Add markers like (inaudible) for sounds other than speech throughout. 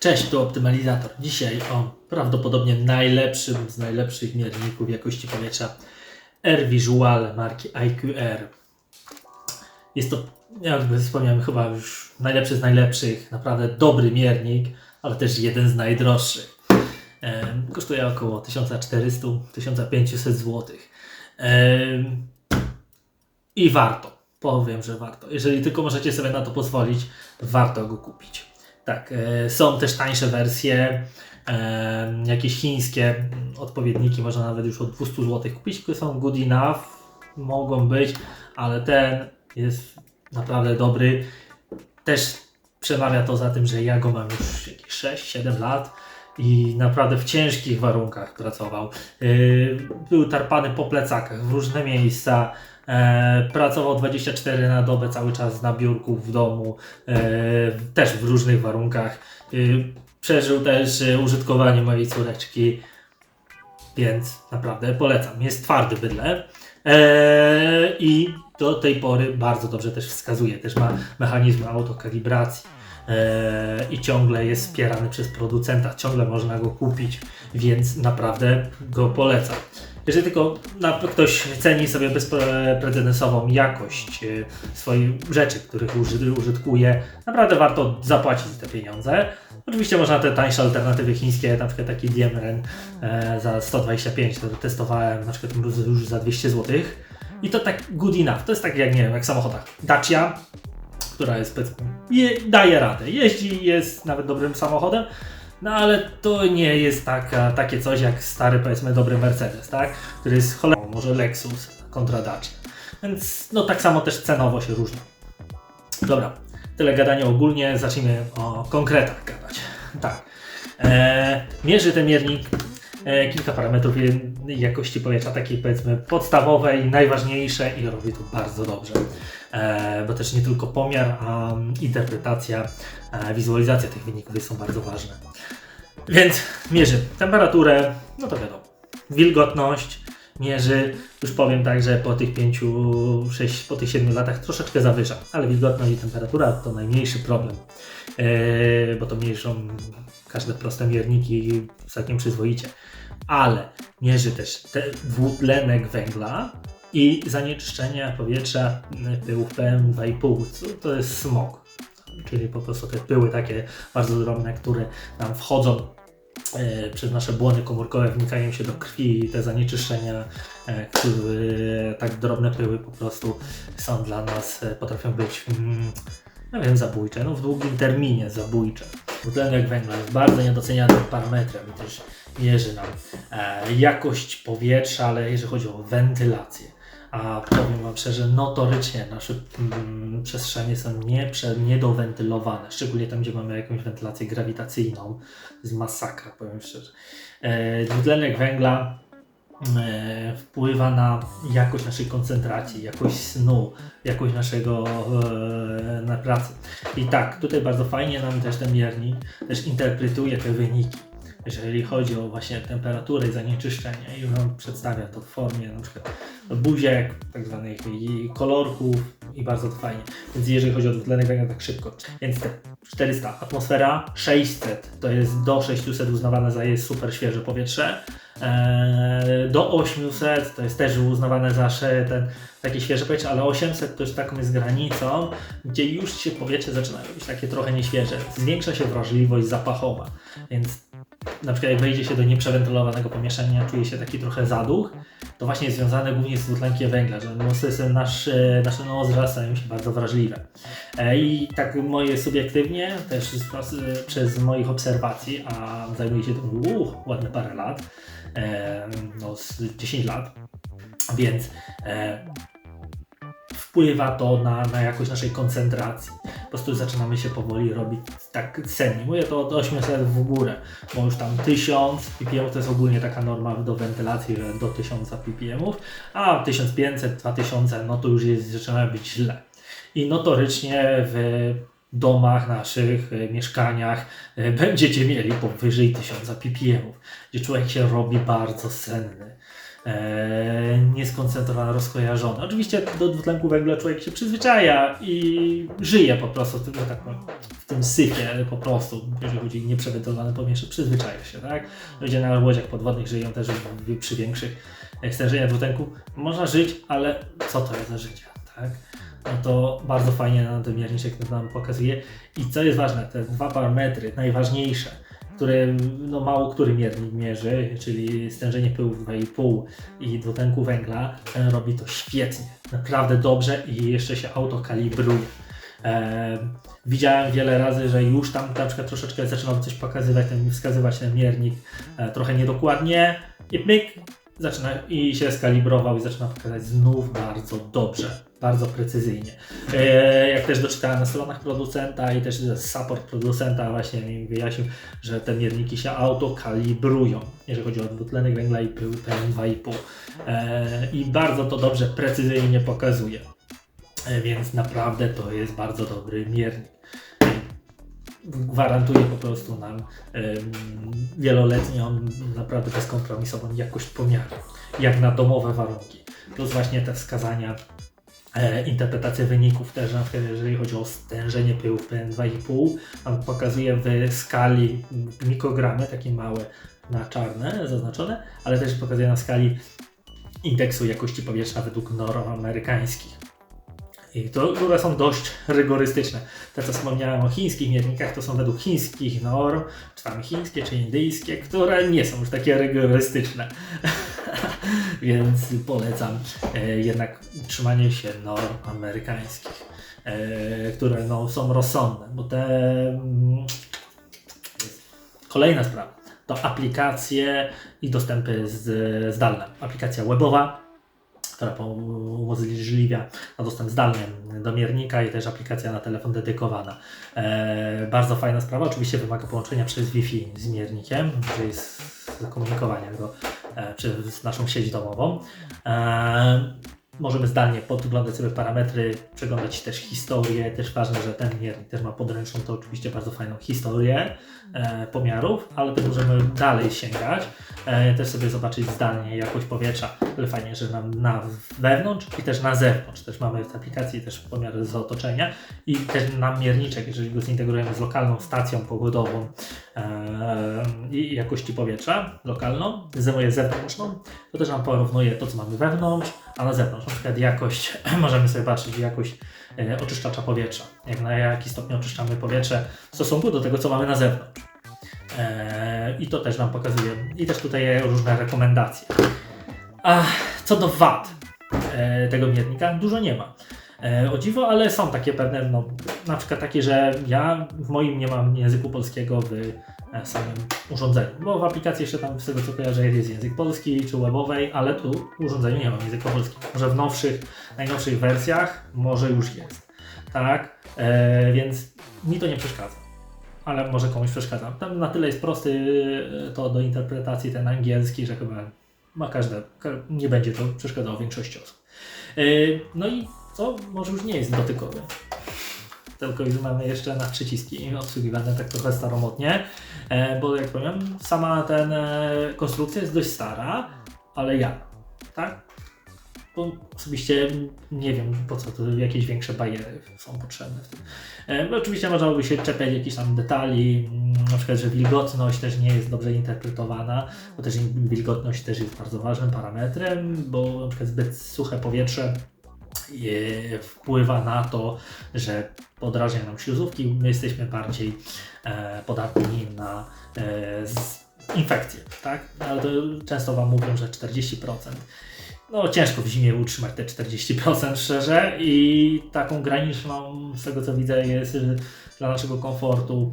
Cześć, tu Optymalizator. Dzisiaj o prawdopodobnie najlepszym z najlepszych mierników jakości powietrza Air Visual marki IQR. Jest to, jakby wspomniałem, chyba już najlepszy z najlepszych, naprawdę dobry miernik, ale też jeden z najdroższych. Kosztuje około 1400-1500 zł. I warto, powiem, że warto. Jeżeli tylko możecie sobie na to pozwolić, warto go kupić. Tak, e, są też tańsze wersje, e, jakieś chińskie odpowiedniki, można nawet już od 200 zł kupić, które są good enough, mogą być, ale ten jest naprawdę dobry. Też przemawia to za tym, że ja go mam już jakieś 6-7 lat i naprawdę w ciężkich warunkach pracował. Yy, Był tarpany po plecakach w różne miejsca. E, pracował 24 na dobę cały czas na biurku w domu, e, też w różnych warunkach. E, przeżył też użytkowanie mojej córeczki, więc naprawdę polecam. Jest twardy bydle i do tej pory bardzo dobrze też wskazuje. Też ma mechanizmy autokalibracji i ciągle jest wspierany przez producenta. Ciągle można go kupić, więc naprawdę go polecam. Jeżeli tylko ktoś ceni sobie bezprecedensową jakość e, swoich rzeczy, których uży, użytkuje, naprawdę warto zapłacić te pieniądze. Oczywiście można te tańsze alternatywy chińskie, na przykład taki Diemren e, za 125, to testowałem na przykład już za 200 zł. I to tak good enough. To jest tak jak, nie wiem, jak w samochodach. Dacia, która jest powiedzmy, je, daje radę. Jeździ, jest nawet dobrym samochodem, no ale to nie jest taka, takie coś jak stary, powiedzmy, dobry Mercedes, tak? Który jest cholerą, może Lexus kontra Dacia. Więc no tak samo też cenowo się różni. Dobra, tyle gadania ogólnie, zacznijmy o konkretach gadać. Tak. E, mierzy ten miernik e, kilka parametrów jakości powietrza, takiej powiedzmy podstawowej, najważniejsze i robi to bardzo dobrze. E, bo też nie tylko pomiar, a interpretacja, e, wizualizacja tych wyników są bardzo ważne. Więc mierzy temperaturę, no to wiadomo, wilgotność, mierzy, już powiem tak, że po tych 5, 6, po tych 7 latach troszeczkę zawyża, ale wilgotność i temperatura to najmniejszy problem, e, bo to mierzą każde proste mierniki całkiem przyzwoicie, ale mierzy też te dwutlenek węgla i zanieczyszczenie powietrza y, pyłów PM2,5, co to jest smog, czyli po prostu te pyły takie bardzo drobne, które nam wchodzą e, przez nasze błony komórkowe, wnikają się do krwi i te zanieczyszczenia, e, które tak drobne pyły po prostu są dla nas, potrafią być mm, no wiem, zabójcze, no w długim terminie zabójcze. Dwutlenek węgla jest bardzo niedocenianym parametrem i też mierzy nam e, jakość powietrza, ale jeżeli chodzi o wentylację. A powiem Wam szczerze, notorycznie nasze mm, przestrzenie są nieprze, niedowentylowane, szczególnie tam, gdzie mamy jakąś wentylację grawitacyjną. Jest masakra, powiem szczerze. E, dwutlenek węgla e, wpływa na jakość naszej koncentracji, jakość snu, jakość naszego e, na pracy. I tak, tutaj bardzo fajnie nam też ten miernik też interpretuje te wyniki. Jeżeli chodzi o właśnie temperaturę i zanieczyszczenie i on przedstawia to w formie na przykład buziek, tak zwanych kolorków i bardzo to fajnie. Więc jeżeli chodzi o dwutlenek węgla tak szybko. Więc te 400, atmosfera 600 to jest do 600 uznawane za jest super świeże powietrze. Eee, do 800 to jest też uznawane za ten, takie świeże powietrze, ale 800 to już taką jest granicą, gdzie już się powietrze zaczyna robić takie trochę nieświeże. Zwiększa się wrażliwość zapachowa, więc na przykład jak wejdzie się do nieprzewentylowanego pomieszczenia, czuje się taki trochę zaduch, to właśnie jest związane głównie z dwutlenkiem węgla, że no, system nasz, e, nasze nozdrza stają się bardzo wrażliwe. E, I tak moje subiektywnie, też z, przez moich obserwacji, a zajmuję się tym uh, ładne parę lat, e, no z 10 lat, więc e, wpływa to na, na jakość naszej koncentracji. Po prostu zaczynamy się powoli robić tak senni. Mówię to od 800 w górę, bo już tam 1000 ppm to jest ogólnie taka norma do wentylacji, że do 1000 ppm, a 1500, 2000 no to już jest, zaczyna być źle. I notorycznie w domach naszych, e, mieszkaniach e, (laughs) będziecie mieli powyżej 1000 ppm, gdzie człowiek się robi bardzo senny. Nieskoncentrowane, rozkojarzone. Oczywiście do dwutlenku węgla człowiek się przyzwyczaja i żyje po prostu tym, tak w tym syfie po prostu, jeżeli chodzi o nieprzewentylowane powietrze, przyzwyczaja się, tak? Ludzie na łodziach podwodnych żyją też przy większych stężeniach dwutlenku. Można żyć, ale co to jest za życie, tak? No to bardzo fajnie nam ten mierniczek nam pokazuje. I co jest ważne, te dwa parametry, najważniejsze, które no, mało który miernik mierzy, czyli stężenie pyłów 2,5 i dwutlenku węgla, ten robi to świetnie, naprawdę dobrze i jeszcze się autokalibruje. E, widziałem wiele razy, że już tam na przykład troszeczkę zaczynał coś pokazywać, ten, wskazywać ten miernik e, trochę niedokładnie i myk, zaczyna i się skalibrował i zaczyna pokazać znów bardzo dobrze, bardzo precyzyjnie. E, jak też doczytałem na stronach producenta i też support producenta właśnie mi wyjaśnił, że te mierniki się autokalibrują, jeżeli chodzi o dwutlenek węgla i pył PM2,5 e, i bardzo to dobrze, precyzyjnie pokazuje. E, więc naprawdę to jest bardzo dobry miernik gwarantuje po prostu nam wieloletnią, naprawdę bezkompromisową jakość pomiaru, jak na domowe warunki. Plus właśnie te wskazania, e, interpretacja wyników też, na przykład jeżeli chodzi o stężenie pyłów PM2,5, on pokazuje w skali mikrogramy, takie małe na czarne zaznaczone, ale też pokazuje na skali indeksu jakości powietrza według norm amerykańskich. I to, które są dość rygorystyczne. Te, co wspomniałem o chińskich miernikach, to są według chińskich norm, czy tam chińskie, czy indyjskie, które nie są już takie rygorystyczne. (laughs) Więc polecam e, jednak trzymanie się norm amerykańskich, e, które no, są rozsądne, bo te. Mm, kolejna sprawa to aplikacje i dostępy z, zdalne. Aplikacja webowa, która umożliwia dostęp zdalny do miernika i też aplikacja na telefon dedykowana. E, bardzo fajna sprawa, oczywiście wymaga połączenia przez Wi-Fi z miernikiem, czyli z komunikowania go e, przez naszą sieć domową. E, Możemy zdalnie podglądać sobie parametry, przeglądać też historię. Też ważne, że ten miernik też ma podręczną, to oczywiście bardzo fajną historię e, pomiarów, ale też możemy dalej sięgać, e, też sobie zobaczyć zdalnie jakość powietrza. Ale fajnie, że nam na wewnątrz i też na zewnątrz. Też mamy w aplikacji też pomiary z otoczenia i też nam mierniczek, jeżeli go zintegrujemy z lokalną stacją pogodową i jakości powietrza lokalną, z zewnętrzną, to też nam porównuje to, co mamy wewnątrz, a na zewnątrz. Na przykład jakość, (clears throat) możemy sobie patrzeć jakość e, oczyszczacza powietrza, jak na jaki stopień oczyszczamy powietrze w stosunku do tego, co mamy na zewnątrz. E, I to też nam pokazuje. I też tutaj różne rekomendacje. A co do wad e, tego miernika, dużo nie ma. E, o dziwo, ale są takie pewne, no, na przykład takie, że ja w moim nie mam języku polskiego w E, samym urządzeniu. Bo w aplikacji jeszcze tam z tego co kojarzę jest język polski czy webowej, ale tu w urządzeniu nie mam języka polskiego. Może w nowszych, najnowszych wersjach może już jest. Tak? E, więc mi to nie przeszkadza. Ale może komuś przeszkadza. Tam na tyle jest prosty e, to do interpretacji ten angielski, że chyba ma każde, nie będzie to przeszkadzało większości osób. E, no i co? Może już nie jest dotykowy tylko już mamy jeszcze na przyciski obsługiwane tak trochę staromodnie, e, bo jak powiem, sama ten e, konstrukcja jest dość stara, ale ja, tak? Bo osobiście nie wiem po co tu jakieś większe bariery są potrzebne. E, oczywiście można by się czepiać jakichś tam detali, mm, na przykład, że wilgotność też nie jest dobrze interpretowana, bo też wilgotność też jest bardzo ważnym parametrem, bo na przykład zbyt suche powietrze wpływa na to, że podrażnia nam śluzówki, my jesteśmy bardziej e, podatni na e, infekcje, tak? Ale to często Wam mówią, że 40%. No ciężko w zimie utrzymać te 40% szczerze i taką graniczną, z tego co widzę, jest dla naszego komfortu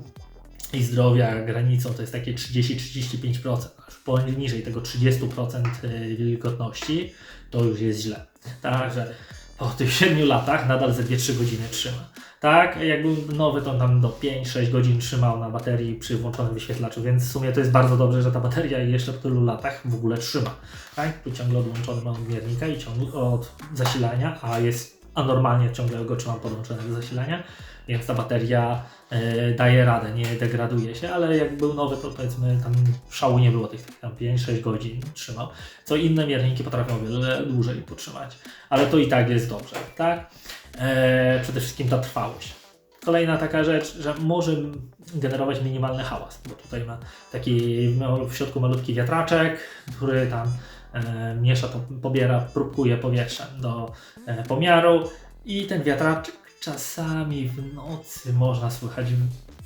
i zdrowia granicą to jest takie 30-35%. Poniżej tego 30% e, wilgotności to już jest źle. Także po tych (laughs) 7 latach nadal ze 2-3 godziny trzyma. Tak, jakby nowy to tam do 5-6 godzin trzymał na baterii przy włączonym wyświetlaczu, więc w sumie to jest bardzo dobrze, że ta bateria jeszcze po tylu latach w ogóle trzyma. Tak, tu ciągle odłączony mam miernika i ciągle od zasilania, a jest anormalnie ciągle go trzymam podłączony do zasilania, więc ta bateria e, daje radę, nie degraduje się, ale jak był nowy, to powiedzmy tam szału nie było tych tam 5-6 godzin trzymał, co inne mierniki potrafią o wiele dłużej potrzymać, ale to i tak jest dobrze, tak? E, przede wszystkim ta trwałość. Kolejna taka rzecz, że może generować minimalny hałas, bo tutaj ma taki no, w środku malutki wiatraczek, który tam e, miesza, to pobiera, próbkuje powietrze do e, pomiaru i ten wiatraczek czasami w nocy można słychać.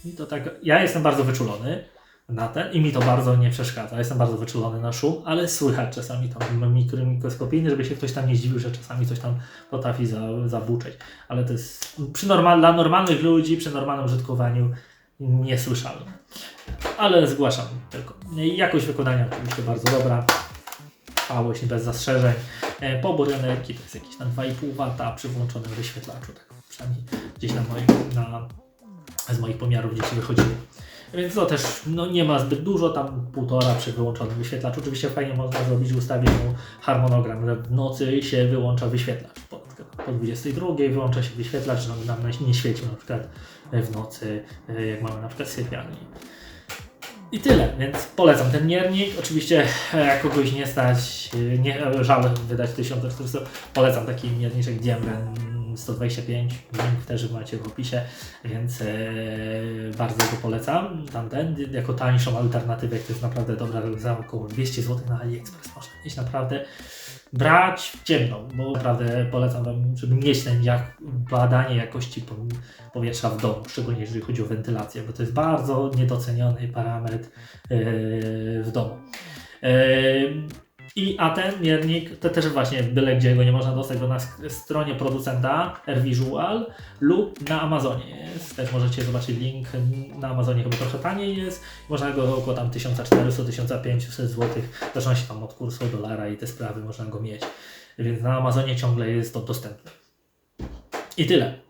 I to tak, ja jestem bardzo wyczulony na ten i mi to bardzo nie przeszkadza. Jestem bardzo wyczulony na szum, ale słychać czasami tam mikro, mikroskopijny, żeby się ktoś tam nie zdziwił, że czasami coś tam potrafi za, zabuczeć. Ale to jest przy normal, dla normalnych ludzi, przy normalnym użytkowaniu niesłyszalne. Ale zgłaszam tylko. Jakość wykonania oczywiście bardzo dobra. Trwałość bez zastrzeżeń. E, Pobór energii to jest jakieś tam 2,5 W przy włączonym wyświetlaczu. Przynajmniej gdzieś na moim, na, z moich pomiarów gdzieś wychodziło. Więc to też no, nie ma zbyt dużo, tam półtora przy wyłączonym wyświetlaczu. Oczywiście fajnie można zrobić ustawić mu harmonogram, że w nocy się wyłącza wyświetlacz. Po, po 22 wyłącza się wyświetlacz, żeby nam nie świecił na przykład w nocy, e, jak mamy na przykład sypialni. I tyle, więc polecam ten miernik. Oczywiście e, jak kogoś nie stać, e, nie, żal wydać 1400, polecam taki mierniczek Diemren 125, link też macie w opisie, więc e, bardzo go polecam. Tamten, jako tańszą alternatywę, to jest naprawdę dobra, za około 200 zł na AliExpress można mieć naprawdę brać w ciemną, bo naprawdę polecam Wam, żeby mieć ten jak, badanie jakości po- powietrza w domu, szczególnie jeżeli chodzi o wentylację, bo to jest bardzo niedoceniony parametr yy, w domu. I, a ten miernik to też właśnie byle gdzie go nie można dostać, bo na stronie producenta AirVisual lub na Amazonie jest. Też możecie zobaczyć link na Amazonie, chyba trochę taniej jest. Można go około tam 1400-1500 zł, zaczyna się tam od kursu dolara i te sprawy można go mieć. Więc na Amazonie ciągle jest to dostępne. I tyle.